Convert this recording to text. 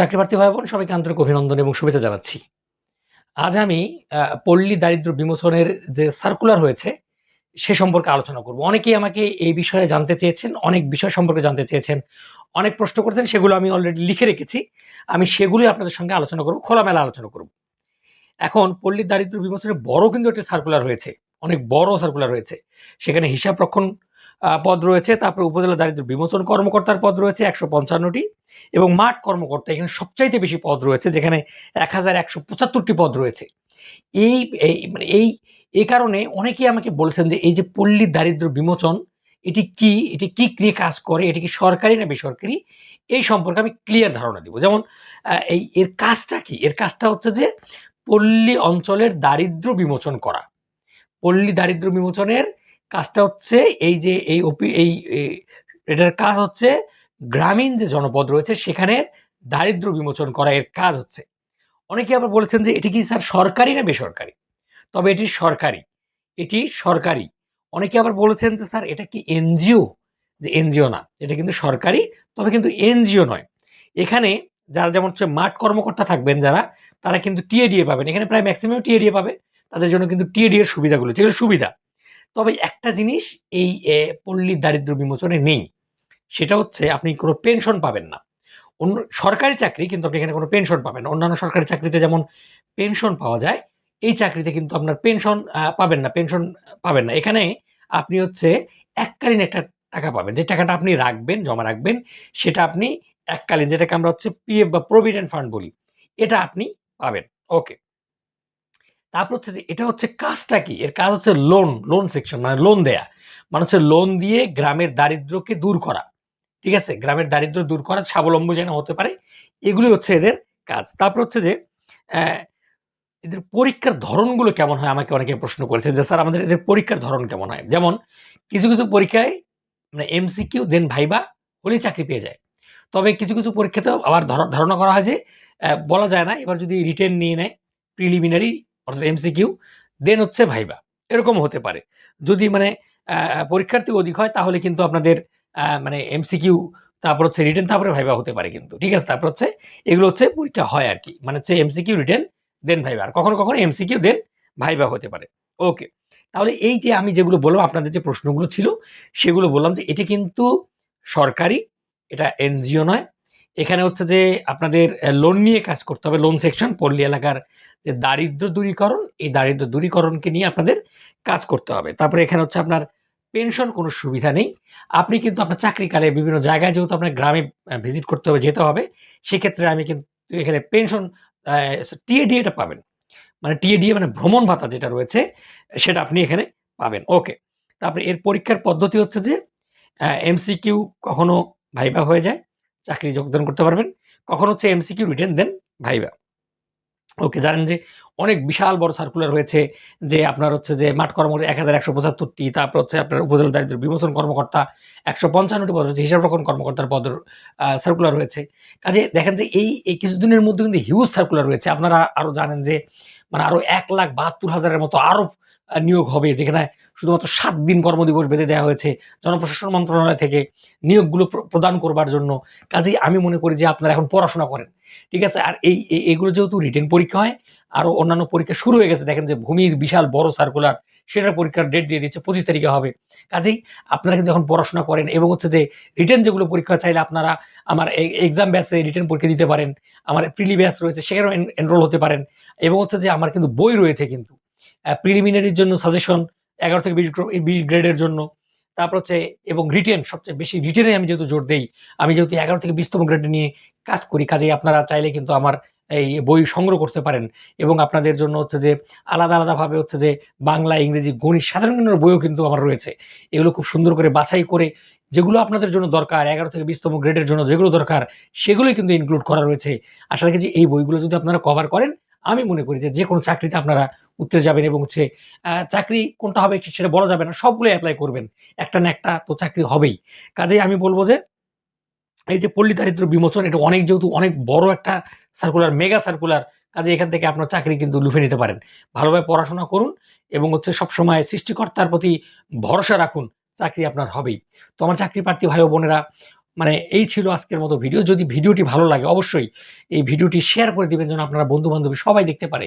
চাকরি প্রার্থী ভাই বোন সবাইকে আন্তরিক অভিনন্দন এবং শুভেচ্ছা জানাচ্ছি। আজ আমি পল্লী দারিদ্র বিমোচনের যে সার্কুলার হয়েছে, সে সম্পর্কে আলোচনা করব। অনেকেই আমাকে এই বিষয়ে জানতে চেয়েছেন, অনেক বিষয় সম্পর্কে জানতে চেয়েছেন, অনেক প্রশ্ন করেছেন, সেগুলো আমি অলরেডি লিখে রেখেছি। আমি সেগুলোই আপনাদের সঙ্গে আলোচনা করব, খোলামেলা আলোচনা করব। এখন, পল্লী দারিদ্র বিমোচনের বড় কিন্তু একটা সার্কুলার হয়েছে, অনেক বড় সার্কুলার হয়েছে। সেখানে হিসাব রক্ষণ পদ রয়েছে, তারপরে উপজেলা দারিদ্র বিমোচন কর্মকর্তার পদ রয়েছে, একশো পঞ্চান্নটি, এবং মাঠ কর্মকর্তা এখানে সবচাইতে বেশি পদ রয়েছে, যেখানে এক হাজার একশো পঁচাত্তরটি পদ রয়েছে। এই মানে এই এই কারণে অনেকেই আমাকে বলছেন যে এই যে পল্লী দারিদ্র বিমোচন, এটি কি এটি কি নিয়ে কাজ করে, এটি কি সরকারি না বেসরকারি, এই সম্পর্কে আমি ক্লিয়ার ধারণা দিব। যেমন এই, এর কাজটা কি? এর কাজটা হচ্ছে যে পল্লী অঞ্চলের দারিদ্র বিমোচন করা। পল্লী দারিদ্র বিমোচনের কাজটা হচ্ছে এই যে এই এই, এই- এটার কাজ হচ্ছে গ্রামীণ যে জনপদ রয়েছে সেখানে দারিদ্র বিমোচন করা এর কাজ হচ্ছে। অনেকে আবার বলেছেন যে এটি কি স্যার সরকারি না বেসরকারি? তবে এটি সরকারি এটি সরকারি। অনেকে আবার বলেছেন যে স্যার এটা কি এনজিও? যে এনজিও না, এটা কিন্তু সরকারি, তবে কিন্তু এনজিও নয়। এখানে যারা যেমন হচ্ছে মাঠ কর্মকর্তা থাকবেন যারা, তারা কিন্তু টিএডিএ পাবেন। এখানে প্রায় ম্যাক্সিমাম টিএডিএ পাবে। তাদের জন্য কিন্তু টিএডিএর সুবিধাগুলো যেগুলো সুবিধা। তবে একটা জিনিস এই পল্লী দারিদ্র বিমোচনে নেই। সেটা হচ্ছে আপনি কোনো পেনশন পাবেন না। অন্য, সরকারি চাকরি কিন্তু আপনি এখানে কোনো পেনশন পাবেন অন্যান্য সরকারি চাকরিতে যেমন পেনশন পাওয়া যায়, এই চাকরিতে কিন্তু আপনার পেনশন পাবেন না পেনশন পাবেন না। এখানে আপনি হচ্ছে এককালীন একটা টাকা পাবেন। যে টাকাটা আপনি রাখবেন, জমা রাখবেন, সেটা আপনি এককালীন, যেটাকে আমরা হচ্ছে পিএফ বা প্রভিডেন্ট ফান্ড বলি, এটা আপনি পাবেন। ওকে তারপর হচ্ছে যে এটা হচ্ছে কাজটা কি? এর কাজ হচ্ছে লোন লোন সেকশন মানে লোন দেয়া। মানে হচ্ছে লোন দিয়ে গ্রামের দারিদ্র্যকে দূর করা। ঠিক আছে? গ্রামের দারিদ্র দূর করা স্বাবলম্বী যেন হতে পারে, এগুলি হচ্ছে এদের কাজ। তারপর হচ্ছে যে এদের পরীক্ষার ধরনগুলো কেমন হয়? আমাকে অনেকে প্রশ্ন করেছে যে, স্যার, আমাদের এদের পরীক্ষার ধরন কেমন হয়? যেমন, কিছু কিছু পরীক্ষায় মানে এমসিকিউ দেন ভাইবা হলেই চাকরি পেয়ে যায়। তবে কিছু কিছু পরীক্ষাতেও আবার ধর- ধারণা করা হয় যে বলা যায় না, এবার যদি রিটেন নিয়ে নেয় প্রিলিমিনারি অর্থাৎ এমসিকিউ দেন হচ্ছে ভাইবা এরকম হতে পারে। যদি মানে পরীক্ষার্থী অধিক হয়, তাহলে কিন্তু আপনাদের মানে এমসিকিউ তারপর হচ্ছে রিটার্ন তারপরে ভাইবা হতে পারে কিন্তু। ঠিক আছে? তারপর হচ্ছে এগুলো হচ্ছে পরীক্ষা হয় আর কি। মানে হচ্ছে এমসিকিউ রিটার্ন দেন ভাইবা আর কখনো কখনো এমসিকিউ দেন ভাইবা হতে পারে। ওকে তাহলে এই যে আমি যেগুলো বললাম, আপনাদের যে প্রশ্নগুলো ছিল, সেগুলো বললাম যে এটি কিন্তু সরকারি, এটা এনজিও নয় এখানে হচ্ছে যে আপনাদের লোন নিয়ে কাজ করতে হবে। লোন সেকশন পল্লী এলাকার যে দারিদ্র দূরীকরণ, এই দারিদ্র দূরীকরণকে নিয়ে আপনাদের কাজ করতে হবে। তারপরে এখানে হচ্ছে আপনার পেনশন কোনো সুবিধা নেই। আপনি কিন্তু আপনার চাকরিকালে বিভিন্ন জায়গায় যেহেতু আপনার গ্রামে ভিজিট করতে হবে, যেতে হবে, সেক্ষেত্রে আমি কিন্তু এখানে পেনশন টিএডিএটা পাবেন। মানে টিএডিএ মানে ভ্রমণ ভাতা যেটা রয়েছে, সেটা আপনি এখানে পাবেন। ওকে। তারপরে এর পরীক্ষার পদ্ধতি হচ্ছে যে এমসিকিউ কখনো ভাইবা হয়ে যায়। চাকরি যোগদান করতে পারবেন। কখন হচ্ছে MCQ written then, viva. Okay, জানেন যে অনেক বিশাল বড় সার্কুলার হয়েছে যে আপনার হচ্ছে যে মাঠ কর্মকর্তা এক হাজার একশো পঁচাত্তরটি, তারপর হচ্ছে আপনার উপজেলা দারিদ্র বিমোচন কর্মকর্তা একশো পঞ্চান্নটি পদ, হচ্ছে হিসাব রক্ষণ কর্মকর্তার পদ সার্কুলার হয়েছে। কাজে দেখেন যে এই এই কিছুদিনের মধ্যে কিন্তু হিউজ সার্কুলার রয়েছে। আপনারা আরও জানেন যে মানে আরও এক লাখ বাহাত্তর হাজারের মতো আরও নিয়োগ হবে যেখানে শুধুমাত্র সাত দিন কর্মদিবস বেঁধে দেওয়া হয়েছে জনপ্রশাসন মন্ত্রণালয় থেকে নিয়োগগুলো প্র- প্রদান করবার জন্য। কাজেই আমি মনে করি যে আপনারা এখন পড়াশোনা করেন। ঠিক আছে? আর এই এগুলো যেহেতু রিটেন পরীক্ষা হয় আরও অন্যান্য পরীক্ষা শুরু হয়ে গেছে। দেখেন যে ভূমির বিশাল বড় সার্কুলার সেটার পরীক্ষার ডেট দিয়ে দিচ্ছে, পঁচিশ তারিখে হবে। কাজেই আপনারা কিন্তু এখন পড়াশোনা করেন এবং হচ্ছে যে রিটেন যেগুলো পরীক্ষা চাইলে আপনারা আমার এক্সাম ব্যাচে রিটেন পরীক্ষা দিতে পারেন। আমার প্রিলি ব্যাচ রয়েছে, সেখানেও এনরোল হতে পারেন। এবং হচ্ছে যে আমার কিন্তু বই রয়েছে কিন্তু। প্রিলিমিনারির জন্য সাজেশন এগারো থেকে বিশ বিশ গ্রেডের জন্য। তারপর হচ্ছে, এবং রিটেন সবচেয়ে বেশি রিটেনে আমি যেহেতু জোর দেই, আমি যেহেতু এগারো থেকে বিশতম গ্রেড নিয়ে কাজ করি, কাজেই আপনারা চাইলে কিন্তু আমার এই বই সংগ্রহ করতে পারেন। এবং আপনাদের জন্য হচ্ছে যে, আলাদা আলাদাভাবে হচ্ছে যে, বাংলা, ইংরেজি, গণিত, সাধারণ জ্ঞানের বইও কিন্তু আমার রয়েছে। এগুলো খুব সুন্দর করে বাছাই করে, যেগুলো আপনাদের জন্য দরকার, এগারো থেকে বিশতম গ্রেডের জন্য যেগুলো দরকার, সেগুলোই কিন্তু ইনক্লুড করা রয়েছে। আশা রাখি যে এই বইগুলো যদি আপনারা কভার করেন, আমি মনে করি যে যে কোনো চাকরিতে আপনারা উত্তরে যাবেন এবং হচ্ছে চাকরি কোনটা হবে সেটা বলা যাবে না সবগুলো অ্যাপ্লাই করবেন। একটা না একটা তো চাকরি হবেই। কাজেই আমি বলব যে, এই যে পল্লী দারিদ্র বিমোচন, এটা অনেক যেহেতু অনেক বড় একটা সার্কুলার মেগা সার্কুলার কাজে এখান থেকে আপনার চাকরি কিন্তু লুফে নিতে পারেন। ভালোভাবে পড়াশোনা করুন এবং হচ্ছে সবসময় সৃষ্টিকর্তার প্রতি ভরসা রাখুন, চাকরি আপনার হবেই। তো আমার চাকরি প্রার্থী ভাই বোনেরা মানে এই ছিল আজকের মতো ভিডিও। যদি ভিডিওটি ভালো লাগে, অবশ্যই এই ভিডিওটি শেয়ার করে দিবেন, যেন আপনারা বন্ধু বান্ধবী সবাই দেখতে পারে।